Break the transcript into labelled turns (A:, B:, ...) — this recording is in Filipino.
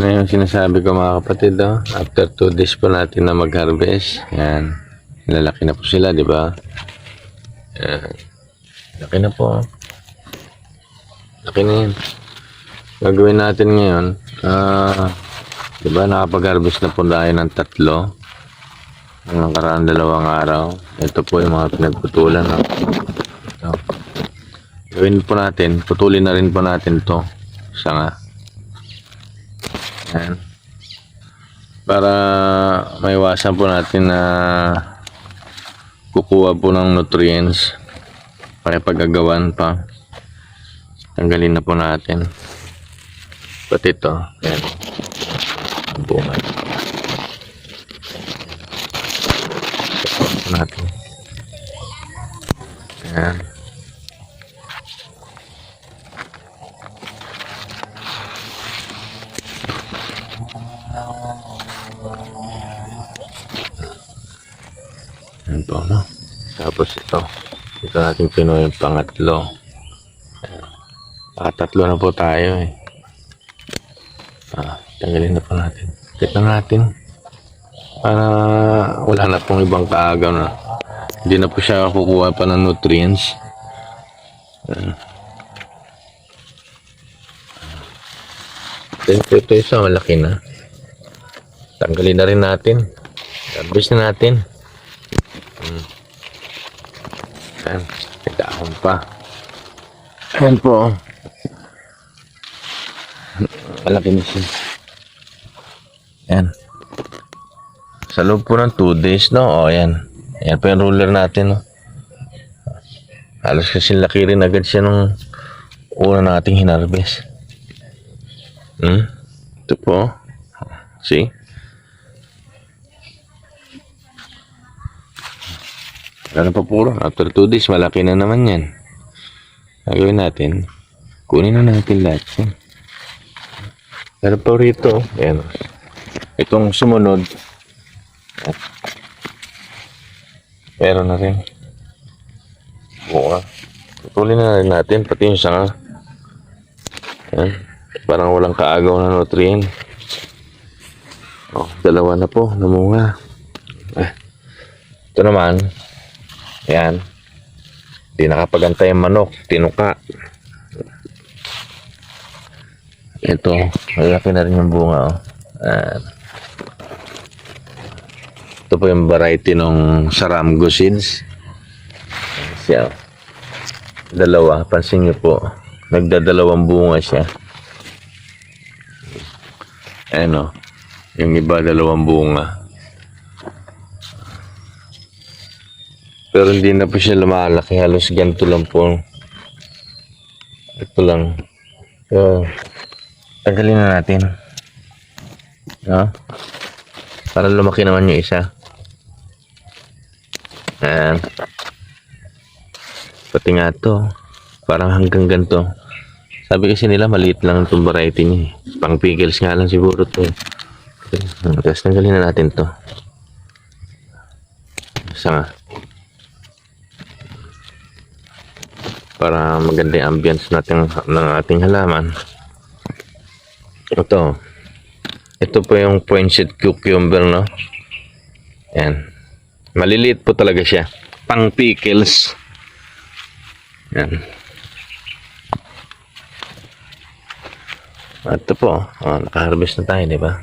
A: Yung sinasabi ko mga kapatid, oh. after 2 days po natin na mag-harvest, yan, lalaki na po sila, di ba? Yan. Laki na po. Laki na yan. Gagawin natin ngayon, ah, di ba nakapag-harvest na po tayo ng tatlo. Ang nakaraan dalawang araw. Ito po yung mga pinagputulan. No? Ito. Gawin po natin, putulin na rin po natin to Isa nga. Yan. Para maiwasan po natin na kukuha po ng nutrients. Kaya paggagawan pa. Tanggalin na po natin. Pati ito. Yan. Ang bunga. Natin. Yan. Yan po, no? Tapos ito. Ito natin pinuha yung pangatlo. Ayan. Pakatatlo na po tayo eh. Ah, tanggalin na po natin. Check na natin. Para wala na pong ibang kaagaw na. Hindi na po siya kukuha pa ng nutrients. Ayan. Ito, ito isa, malaki na. Tanggalin na rin natin. Harvest na natin. Ayan, may dahon pa. Ayan po. Malaki na siya. Ayan. Sa loob po ng 2 days, no? O, ayan. Ayan po yung ruler natin, no? Halos kasi laki rin agad siya nung una nating hinarvest. Hmm? Ito po. See? Ano pa puro? After 2 days, malaki na naman yan. Gagawin natin. Kunin na natin lahat yan. Pero pa rito, ayan. Itong sumunod, at meron na rin. Bunga. Putulin na rin natin, pati yung sanga. Ayan. Parang walang kaagaw na nutrient. Oh, dalawa na po, namunga. Ah. Ito naman, Ayan. Hindi nakapagantay ang manok. Tinuka. Ito. Malaki na rin yung bunga. Oh. Ayan. Ito po yung variety ng Saramgo seeds. Siya. oh. Dalawa. Pansin niyo po. Nagdadalawang bunga siya. Ayan o. Yung iba dalawang bunga. Pero hindi na po siya lumalaki. Halos ganito lang po. Ito lang. So, tanggalin na natin. No? Para lumaki naman yung isa. Ayan. Pati nga to. Parang hanggang ganito. Sabi kasi nila maliit lang itong variety niya. Pang pickles nga lang siguro to. Okay. Tapos tanggalin na natin to. Isa nga. Para maganda yung ambience natin ng ating halaman. Ito. Ito po yung poinsettia cucumber, no? Yan. Maliliit po talaga siya. Pang pickles. Yan. Ito po. Oh, nakaharvest na tayo, di ba?